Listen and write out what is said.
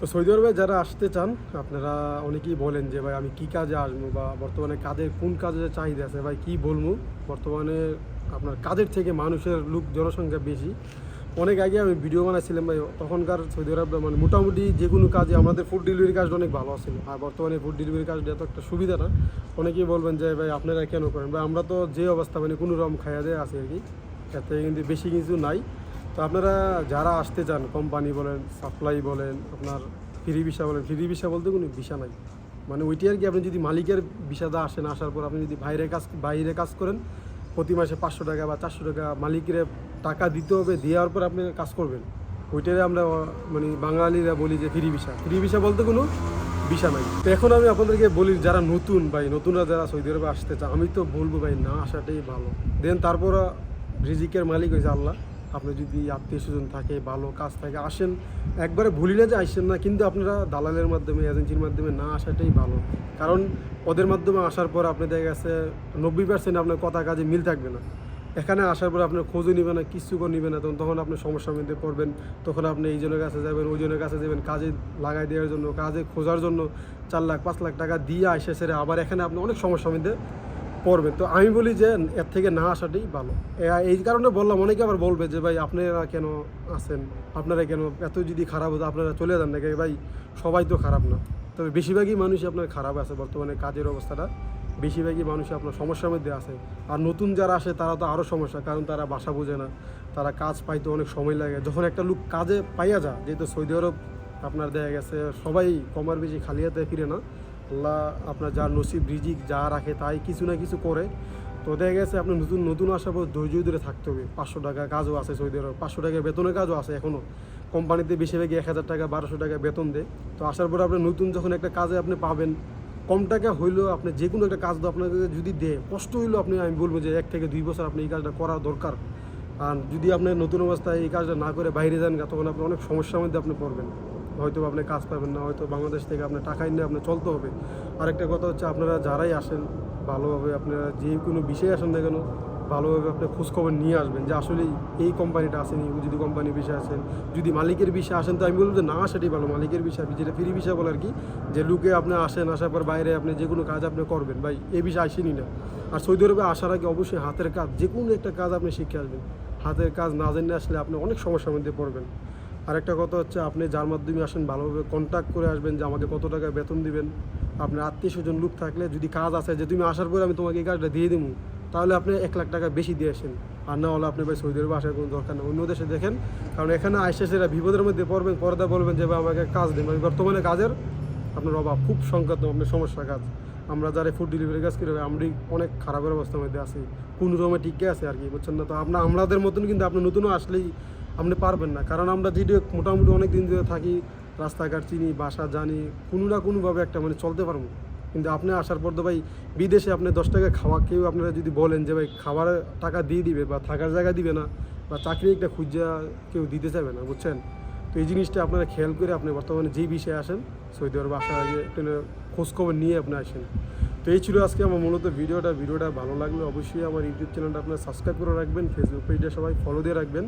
তো সৌদি আরবে যারা আসতে চান, আপনারা অনেকেই বলেন যে, ভাই, আমি কি কাজে আসব বা বর্তমানে কাদের কোন কাজে চাহিদা আছে? ভাই, কি বলব? বর্তমানে আপনার কাজের থেকে মানুষের লোক জনসংখ্যা বেশি? অনেক আগে আমি ভিডিও বানাইছিলাম, ভাই, তখনকার সৌদি আরব মানে মোটামুটি যে কোনো কাজে আমাদের ফুড ডেলিভারি কাজটা অনেক ভালো ছিল আর বর্তমানে ফুড ডেলিভারি কাজটা এত একটা সুবিধা না। অনেকেই বলবেন যে, ভাই, আপনারা কেন করেন? ভাই, আমরা তো যে অবস্থা মানে কোনো রকম খাইয়া দেয় আছি আর কি। এতে কিন্তু বেশি কিছু নাই। তো আপনারা যারা আসতে চান কোম্পানি বলেন সাপ্লাই বলেন, আপনার ফ্রি ভিসা বলেন ফ্রি ভিসা বলতে কোনো ভিসা নাই। মানে ওইটি আর কি আপনি যদি মালিকের ভিসাদা আসেন, আসার পর আপনি যদি বাইরে কাজ বাইরে কাজ করেন, প্রতি মাসে পাঁচশো টাকা বা চারশো টাকা মালিকের টাকা দিতে হবে, দেওয়ার পর আপনি কাজ করবেন। ওইটারে আমরা মানে বাঙালিরা বলি যে ফ্রি ভিসা ফ্রি ভিসা বলতে কোনো ভিসা নাই। তো এখন আমি আপনাদেরকে বলি, যারা নতুন ভাই, নতুনরা যারা সৌদি আরবে আসতে চায়, আমি তো বলব ভাই, না আসাটাই ভালো। দেন তারপর রিজিকের মালিক হয়েছে আল্লাহ। আপনি যদি আত্মীয় স্বজন থাকে, ভালো কাজ থাকে, আসেন, একবারে ভুলি না যে আসেন না, কিন্তু আপনারা দালালের মাধ্যমে, এজেন্সির মাধ্যমে না আসাটাই ভালো। কারণ ওদের মাধ্যমে আসার পর আপনি দেখা গেছে নব্বই পার্সেন্ট আপনার কথা কাজে মিল থাকবে না। এখানে আসার পর আপনার খোঁজও নেবে না, কিছু করে নেবে না, তখন তখন আপনি সমস্যার মধ্যে পড়বেন। তখন আপনি এই জনের কাছে যাবেন, ওই জনের কাছে যাবেন, কাজে লাগাই দেওয়ার জন্য, কাজে খোঁজার জন্য চার লাখ, পাঁচ লাখ টাকা দিয়ে আসে সেরে আবার এখানে আপনি অনেক সমস্যার মধ্যে পড়বেন তো আমি বলি যে এর থেকে না আসাটাই ভালো। এই কারণে বললাম, অনেকে আবার বলবে যে, ভাই, আপনারা কেন আসেন আপনারা কেন এত যদি খারাপ হতো, আপনারা চলে যান নাকি? ভাই, সবাই তো খারাপ না। তবে বেশিরভাগই মানুষই আপনার খারাপ আছে। বর্তমানে কাজের অবস্থাটা বেশিরভাগই মানুষই আপনার সমস্যার মধ্যে আছে। আর নতুন যারা আসে, তারা তো আরও সমস্যা, কারণ তারা বাসা বোঝে না। তারা কাজ পাইতে অনেক সময় লাগে। যখন একটা লোক কাজে পাইয়া যা যেহেতু সৌদি আরব আপনার দেখা গেছে, সবাই কমার বেশি খালি হাতে ফিরে না। আল্লাহ আপনার যা নসিব, রিজিক যা রাখে তাই কিছু না কিছু করে। তো দেখা গেছে আপনার নতুন নতুন আসার পর ধৈর্য ধরে থাকতে হবে। পাঁচশো টাকা কাজও আছে সৌদি আরব, পাঁচশো টাকা বেতনের কাজও আছে এখনও কোম্পানিতে বেশিরভাগই এক হাজার টাকা, বারোশো টাকা বেতন দেয়। তো আসার পর আপনি নতুন যখন একটা কাজে আপনি পাবেন, কম টাকা হইলেও আপনি যে কোনো একটা কাজ তো আপনাকে যদি দেয়, কষ্ট হইলেও আপনি, আমি বলব যে এক থেকে দুই বছর আপনি এই কাজটা করা দরকার। আর যদি আপনি নতুন অবস্থায় এই কাজটা না করে বাইরে যান তখন আপনি অনেক সমস্যার মধ্যে আপনি পড়বেন। হয়তো আপনি কাজ পাবেন না, হয়তো বাংলাদেশ থেকে আপনার টাকা নিয়ে আপনার চলতে হবে। আরেকটা কথা হচ্ছে আপনারা যারাই আসেন, ভালোভাবে আপনারা যে কোনো বিষয়ে আসেন না কেন, ভালোভাবে আপনি খোঁজখবর নিয়ে আসবেন যে আসলে এই কোম্পানিটা আসেনি যদি কোম্পানির বিষয়ে আসেন, যদি মালিকের বিষয়ে আসেন, তো আমি বলব যে না, সেটাই ভালো। মালিকের বিষয় যেটা ফ্রি বিষয় বলে আর কি, যে লুকে আপনি আসেন, আসার পর বাইরে আপনি যে কোনো কাজ আপনি করবেন, ভাই এই বিষয়ে আসেনি না। আর সৌদি আরবে আসার আগে অবশ্যই হাতের কাজ, যে কোনো একটা কাজ আপনি শিখে আসবেন। হাতের কাজ না জেনে আসলে আপনি অনেক সমস্যার মধ্যে পড়বেন। আরেকটা কথা হচ্ছে, আপনি যার মাধ্যমে আসেন ভালোভাবে কন্ট্যাক্ট করে আসবেন যে আমাকে কত টাকা বেতন দিবেন। আপনার আত্মীয় স্বজন লোক থাকলে যদি কাজ আছে, যে তুমি আসার পরে আমি তোমাকে এই কাজটা দিয়ে দেবো তাহলে আপনি এক লাখ টাকা বেশি দিয়ে আসেন। আর না হলে আপনি ভাই সৌদি আরবে আসার কোনো দরকার নেই, অন্য দেশে দেখেন। কারণ এখানে আইসে সেরা বিপদের মধ্যে পড়বেন, পর্দা বলবেন যে, ভাই, আমাকে কাজ দিন। মানে বর্তমানে কাজের আপনার অভাব, খুব সংখ্যাত আপনার সমস্যা কাজ। আমরা যারা ফুড ডেলিভারি কাজ করি, আমরা অনেক খারাপের অবস্থার মধ্যে আছি। কোন রকমে টিকে আছে আর কি, বুঝছেন না? তো আপনার আমাদের মতন কিন্তু আপনি নতুনও আসলেই আপনি পারবেন না। কারণ আমরা যেটি মোটামুটি অনেক দিন ধরে থাকি, রাস্তাঘাট চিনি, বাসা জানি, কোনো না কোনোভাবে একটা মানে চলতে পারব। কিন্তু আপনি আসার পর তো ভাই, বিদেশে আপনি দশ টাকা খাওয়া, কেউ আপনারা যদি বলেন যে ভাই খাবার টাকা দিয়ে দিবে বা থাকার জায়গা দিবে না, বা চাকরি একটা খুঁজা কেউ দিতে চাবে না, বুঝছেন? তো এই জিনিসটা আপনারা খেয়াল করে আপনি বর্তমানে যেই বিষয়ে আসেন, সৌদি আরব আসার আগে একটু খোঁজখবর নিয়ে আপনি আসেন। তো এই ছিল আজকে আমার মূলত ভিডিওটা। ভিডিওটা ভালো লাগলে অবশ্যই আমার ইউটিউব চ্যানেলটা আপনার সাবস্ক্রাইব করে রাখবেন ফেসবুক পেজটা সবাই ফলো দিয়ে রাখবেন।